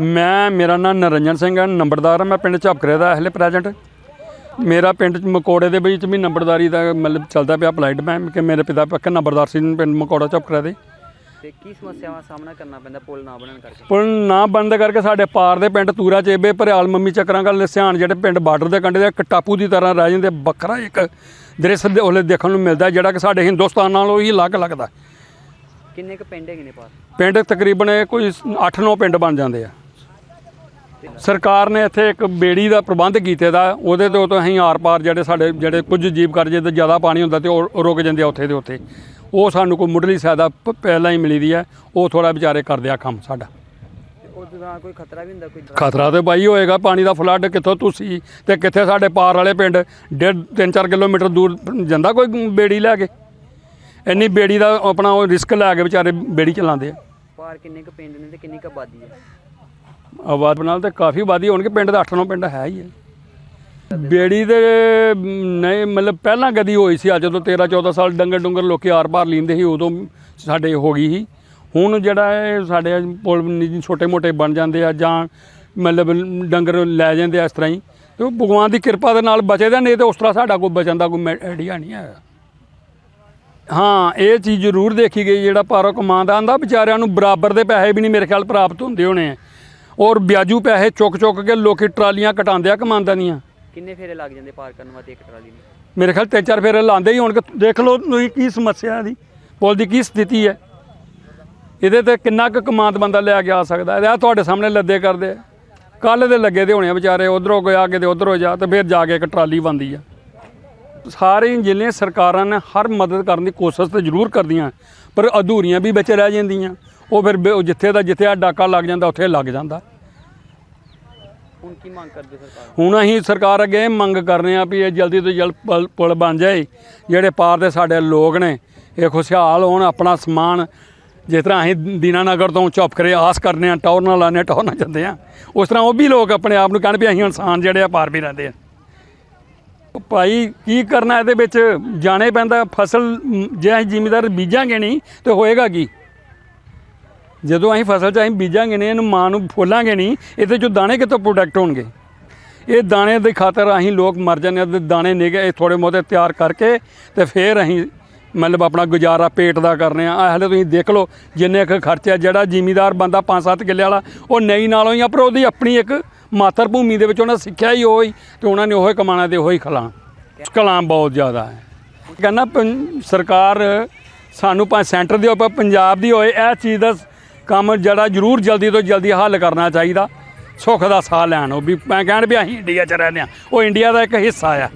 ਮੈਂ ਮੇਰਾ ਨਾਮ ਨਰਿੰਜਨ ਸਿੰਘ ਹੈ ਨੰਬਰਦਾਰ ਹਾਂ ਮੈਂ ਪਿੰਡ ਝਪਕਰੇ ਦਾ ਹਲੇ ਪ੍ਰੈਜ਼ੈਂਟ ਮੇਰਾ ਪਿੰਡ ਚ ਮਕੋੜੇ ਦੇ ਵਿੱਚ ਵੀ ਨੰਬਰਦਾਰੀ ਦਾ ਮਤਲਬ ਚੱਲਦਾ ਪਿਆ ਅਪਲਾਈਡ ਮੈਂ ਕਿ ਮੇਰੇ ਪਿਤਾ ਪੱਕੇ ਨੰਬਰਦਾਰ ਸੀ ਪਿੰਡ ਮਕੋੜਾ ਝਪਕਰੇ ਦੇ। ਤੇ ਕੀ ਸਮੱਸਿਆਵਾਂ ਸਾਹਮਣਾ ਕਰਨਾ ਪੈਂਦਾ ਪੁਲ ਨਾ ਬਣਨ ਕਰਕੇ? ਪੁਲ ਨਾ ਬੰਦ ਕਰਕੇ ਸਾਡੇ ਪਾਰ ਦੇ ਪਿੰਡ ਤੂਰਾ ਚੇਬੇ ਭਰਿਆਲ ਮੰਮੀ ਚੱਕਰਾਂ ਕਲ ਸਿਆਣ ਜਿਹੜੇ ਪਿੰਡ ਬਾਰਡਰ ਦੇ ਕੰਢੇ ਦੇ ਇੱਕ ਟਾਪੂ ਦੀ ਤਰ੍ਹਾਂ ਰਹਿ ਜਾਂਦੇ ਵੱਖਰਾ ਇੱਕ ਦ੍ਰਿਸ਼ ਦੇ ਉਹਲੇ ਦੇਖਣ ਨੂੰ ਮਿਲਦਾ ਜਿਹੜਾ ਕਿ ਸਾਡੇ ਹਿੰਦੁਸਤਾਨ ਨਾਲੋਂ ਹੀ ਅਲੱਗ ਲੱਗਦਾ। ਕਿੰਨੇ ਕੁ ਪਿੰਡ ਹੈਗੇ ਨੇ ਪਾਸ ਪਿੰਡ ਤਕਰੀਬਨ ਕੋਈ 8-9 ਪਿੰਡ ਬਣ ਜਾਂਦੇ ਆ। ਸਰਕਾਰ ਨੇ ਇੱਥੇ ਇੱਕ ਬੇੜੀ ਦਾ ਪ੍ਰਬੰਧ ਕੀਤੇ ਦਾ, ਉਹਦੇ ਤੋਂ ਤੋਂ ਅਸੀਂ ਆਰ-ਪਾਰ ਜਿਹੜੇ ਸਾਡੇ, ਜਿਹੜੇ ਕੁਝ ਜੀਵ ਕਰ ਜੇ ਤੇ ਜ਼ਿਆਦਾ ਪਾਣੀ ਹੁੰਦਾ ਤੇ ਉਹ ਰੁਕ ਜਾਂਦੇ ਆ ਉੱਥੇ ਦੇ ਉੱਥੇ। ਉਹ ਸਾਨੂੰ ਕੋਈ ਮੁੱਢਲੀ ਸਹਾਇਤਾ ਪਹਿਲਾਂ ਹੀ ਮਿਲੀ ਦੀ ਹੈ, ਉਹ ਥੋੜਾ ਵਿਚਾਰੇ ਕਰਦੇ ਆ ਕੰਮ ਸਾਡਾ। ਕੋਈ ਖਤਰਾ ਵੀ ਹੁੰਦਾ ਕੋਈ ਖਤਰਾ ਤੇ ਬਾਈ ਹੋਏਗਾ, ਪਾਣੀ ਦਾ ਫਲੱਡ ਕਿੱਥੋਂ ਤੁਸੀਂ, ਤੇ ਕਿੱਥੇ ਸਾਡੇ ਪਾਰ ਵਾਲੇ ਪਿੰਡ, ਡੇਢ 3-4 ਕਿਲੋਮੀਟਰ ਦੂਰ ਜਾਂਦਾ ਕੋਈ ਬੇੜੀ ਲੈ ਕੇ? ਇੰਨੀ ਬੇੜੀ ਦਾ ਆਪਣਾ ਉਹ ਰਿਸਕ ਲੈ ਕੇ ਵਿਚਾਰੇ ਬੇੜੀ ਚਲਾਉਂਦੇ ਆ। ਪਾਰ ਕਿੰਨੇ ਕੁ ਪਿੰਡ ਨੇ ਤੇ ਕਿੰਨੀ ਕੁ ਆਬਾਦੀ ਹੈ? ਆਬਾਦ ਨਾਲ ਤੇ ਕਾਫੀ ਆਬਾਦੀ ਹੋਣਗੇ, ਪਿੰਡ ਦਾ 8-9 ਪਿੰਡ ਹੈ ਹੀ ਹੈ। ਬੇੜੀ ਦੇ, ਨਹੀਂ, ਮਤਲਬ ਪਹਿਲਾਂ ਗਦੀ ਹੋਈ ਸੀ, ਅੱਜ ਤੋਂ 13-14 ਸਾਲ ਡੰਗਰ ਡੁੰਗਰ ਲੋਕੀ ਆਰ-ਪਾਰ ਲੀਂਦੇ ਸੀ, ਉਦੋਂ ਸਾਡੇ ਹੋ ਗਈ ਸੀ। ਹੁਣ ਜਿਹੜਾ ਇਹ ਸਾਡੇ ਪੁਲ ਨਿੱਜੀ ਛੋਟੇ-ਮੋਟੇ ਬਣ ਜਾਂਦੇ ਆ ਜਾਂ ਮਤਲਬ ਡੰਗਰ ਲੈ ਜਾਂਦੇ ਆ ਇਸ ਤਰ੍ਹਾਂ ਹੀ। ਤੇ ਉਹ ਭਗਵਾਨ ਦੀ ਕਿਰਪਾ ਦੇ ਨਾਲ ਬਚੇ ਦਾ, ਨਹੀਂ ਤੇ ਉਸ ਤਰ੍ਹਾਂ ਸਾਡਾ ਕੋਈ ਬਚਣ ਦਾ ਕੋਈ ਆਈਡੀਆ ਨਹੀਂ ਹੈ। ਹਾਂ, ਇਹ ਚੀਜ਼ ਜ਼ਰੂਰ ਦੇਖੀ ਗਈ, ਜਿਹੜਾ ਪਾਰੋ ਕਮਾਂਦਾ ਆਂਦਾ ਵਿਚਾਰਿਆਂ ਨੂੰ ਬਰਾਬਰ ਦੇ ਪੈਸੇ ਵੀ ਨਹੀਂ ਮੇਰੇ ਖਿਆਲ ਪ੍ਰਾਪਤ ਹੁੰਦੇ ਹੋਣੇ ਆ। ਔਰ ਵਿਆਜੂ ਪੈਸੇ ਚੁੱਕ ਚੁੱਕ ਕੇ ਲੋਕੀ ਟਰਾਲੀਆਂ ਕਟਾਉਂਦੇ ਆ ਕਮਾਂਦਾ ਦੀਆਂ ਕਿੰਨੇ ਫੇਰੇ ਲੱਗ ਜਾਂਦੇ ਪਾਰ ਕਰਨ ਵਾਸਤੇ ਇੱਕ ਟਰਾਲੀ ਨੂੰ? ਮੇਰੇ ਖਿਆਲ ਤਿੰਨ ਚਾਰ ਫੇਰੇ ਲਾਉਂਦੇ ਹੀ ਹੋਣਗੇ। ਦੇਖ ਲਓ ਤੁਸੀਂ ਕੀ ਸਮੱਸਿਆ ਦੀ ਪੁਲ ਦੀ ਕੀ ਸਥਿਤੀ ਹੈ। ਇਹਦੇ ਤੇ ਕਿੰਨਾ ਕੁ ਕਮਾਂਦ ਬੰਦਾ ਲਿਆ ਕੇ ਆ ਸਕਦਾ ਇਹ ਤੁਹਾਡੇ ਸਾਹਮਣੇ ਲੱਦੇ ਕਰਦੇ ਕੱਲ ਦੇ ਲੱਗੇ ਦੇ ਹੋਣੇ ਆ ਵਿਚਾਰੇ ਉਧਰੋਂ ਗਿਆ ਕਿਤੇ ਉਧਰੋਂ ਜਾ ਤੇ ਫਿਰ ਜਾ ਕੇ ਇੱਕ ਟਰਾਲੀ ਬੰਦੀ ਆ। ਸਾਰੇ ਜ਼ਿਲ੍ਹੇ ਸਰਕਾਰਾਂ ਨੇ ਹਰ ਮਦਦ ਕਰਨ ਦੀ ਕੋਸ਼ਿਸ਼ ਤਾਂ ਜ਼ਰੂਰ ਕਰਦੀਆਂ। ਪਰ ਅਧੂਰੀਆਂ ਵੀ ਵਿੱਚ ਰਹਿ ਜਾਂਦੀਆਂ। ਉਹ ਫਿਰ ਬੇ- ਜਿੱਥੇ ਦਾ ਜਿੱਥੇ ਆ ਡਾਕਾ ਲੱਗ ਜਾਂਦਾ ਉੱਥੇ ਲੱਗ ਜਾਂਦਾ। ਹੁਣ ਕੀ ਮੰਗ ਕਰਦੇ ਸਰਕਾਰ ਹੁਣ ਅਸੀਂ ਸਰਕਾਰ ਅੱਗੇ ਇਹ ਮੰਗ ਕਰ ਰਹੇ ਹਾਂ ਵੀ ਇਹ ਜਲਦੀ ਤੋਂ ਜਲਦ ਪੁਲ- ਪੁਲ ਬਣ ਜਾਏ। ਜਿਹੜੇ ਪਾਰ ਦੇ ਸਾਡੇ ਲੋਕ ਨੇ ਇਹ ਖੁਸ਼ਹਾਲ ਹੋਣ ਆਪਣਾ ਸਮਾਨ ਜਿਸ ਤਰ੍ਹਾਂ ਅਸੀਂ ਦੀਨਾਨਗਰ ਤੋਂ ਚੁੱਪ ਕਰੇ ਆਸ ਕਰਨੇ ਆ ਟੌਰ ਨਾਲ ਲਾਣੇ ਟੌਰ ਨਾਲ ਜਾਂਦੇ ਆ ਉਸ ਤਰ੍ਹਾਂ ਉਹ ਵੀ ਲੋਕ ਆਪਣੇ ਆਪ ਨੂੰ ਕਹਿਣ ਵੀ ਅਸੀਂ ਇਨਸਾਨ ਜਿਹੜੇ ਆ ਪਾਰ ਵੀ ਰਹਿੰਦੇ ਆ ਭਾਈ ਕੀ ਕਰਨਾ ਇਹਦੇ ਵਿੱਚ? ਜਾਣੇ ਪੈਂਦਾ, ਫਸਲ ਜੇ ਅਸੀਂ ਜ਼ਿਮੀਦਾਰ ਬੀਜਾਂਗੇ ਨਹੀਂ, ਤੇ ਹੋਏਗਾ ਕੀ? ਜਦੋਂ ਅਸੀਂ ਫਸਲ ਚ ਅਸੀਂ ਬੀਜਾਂਗੇ ਨਹੀਂ, ਇਹਨੂੰ ਮਾਂ ਨੂੰ ਫੋਲਾਂਗੇ ਨਹੀਂ, ਇਹਦੇ ਚੋਂ ਦਾਣੇ ਕਿੱਥੋਂ ਪ੍ਰੋਡਕਟ ਹੋਣਗੇ? ਇਹ ਦਾਣੇ ਦੇ ਖਾਤਰ ਅਸੀਂ ਲੋਕ ਮਰ ਜਾਂਦੇ ਹਾਂ, ਤੇ ਦਾਣੇ ਨਿਗੇ ਇਹ ਥੋੜੇ ਮੋਤੇ ਤਿਆਰ ਕਰਕੇ ਤੇ ਫਿਰ ਅਸੀਂ ਮਤਲਬ ਆਪਣਾ ਗੁਜ਼ਾਰਾ ਪੇਟ ਦਾ ਕਰਨੇ ਆ ਆਹ ਹਲੇ ਤੁਸੀਂ ਦੇਖ ਲਓ, ਜਿੰਨੇ ਕੁ ਖਰਚਾ ਜਿਹੜਾ ਜ਼ਿਮੀਦਾਰ ਬੰਦਾ 5-7 ਕਿੱਲੇ ਵਾਲਾ, ਉਹ ਨਹੀਂ ਨਾਲੋਂ ਹੀ ਆ, ਪਰ ਉਹਦੀ ਆਪਣੀ ਇੱਕ ਮਾਤਰ ਭੂਮੀ ਦੇ ਵਿੱਚ ਉਹਨਾਂ ਸਿੱਖਿਆ ਹੀ ਉਹ ਹੀ ਤੇ ਉਹਨਾਂ ਨੇ ਉਹੀ ਕਮਾਣਾ ਤੇ ਉਹੀ ਖਲਾ ਕਲਾਮ ਬਹੁਤ ਜ਼ਿਆਦਾ ਹੈ। ਕਹਿੰਦਾ ਪੰ- ਸਰਕਾਰ ਸਾਨੂੰ ਭਾਵੇਂ ਸੈਂਟਰ ਦੀ ਹੋਵੇ ਭਾਵੇਂ ਪੰਜਾਬ ਦੀ ਹੋਏ ਇਹ ਚੀਜ਼ ਦਾ ਕੰਮ ਜਿਹੜਾ ਜ਼ਰੂਰ ਜਲਦੀ ਤੋਂ ਜਲਦੀ ਹੱਲ ਕਰਨਾ ਚਾਹੀਦਾ। ਸੁੱਖ ਦਾ ਸਾਹ ਲੈਣ ਉਹ ਵੀ। ਮੈਂ ਕਹਿਣ ਵੀ ਅਸੀਂ ਇੰਡੀਆ 'ਚ ਰਹਿੰਦੇ ਹਾਂ। ਉਹ ਇੰਡੀਆ ਦਾ ਇੱਕ ਹਿੱਸਾ ਆ।